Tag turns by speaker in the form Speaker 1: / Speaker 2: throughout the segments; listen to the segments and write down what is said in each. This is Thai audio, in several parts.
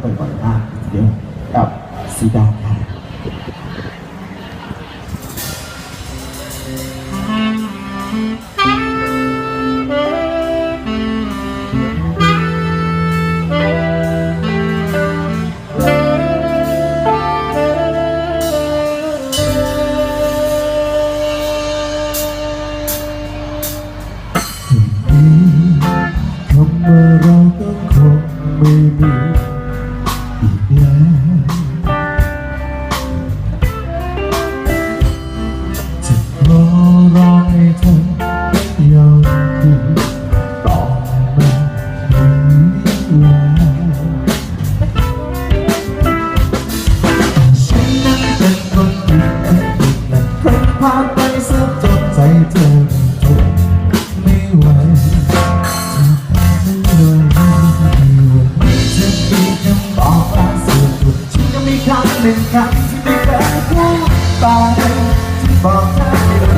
Speaker 1: ไปบ่อยมากเดี๋ยวกับซีดาค่ะ Thank you. ามไปสียจนใจเธอจบไม่ไหวครั้งหนึ่งคำที่ไม่เคยพูดไปที่บอกเธอ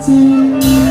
Speaker 1: 静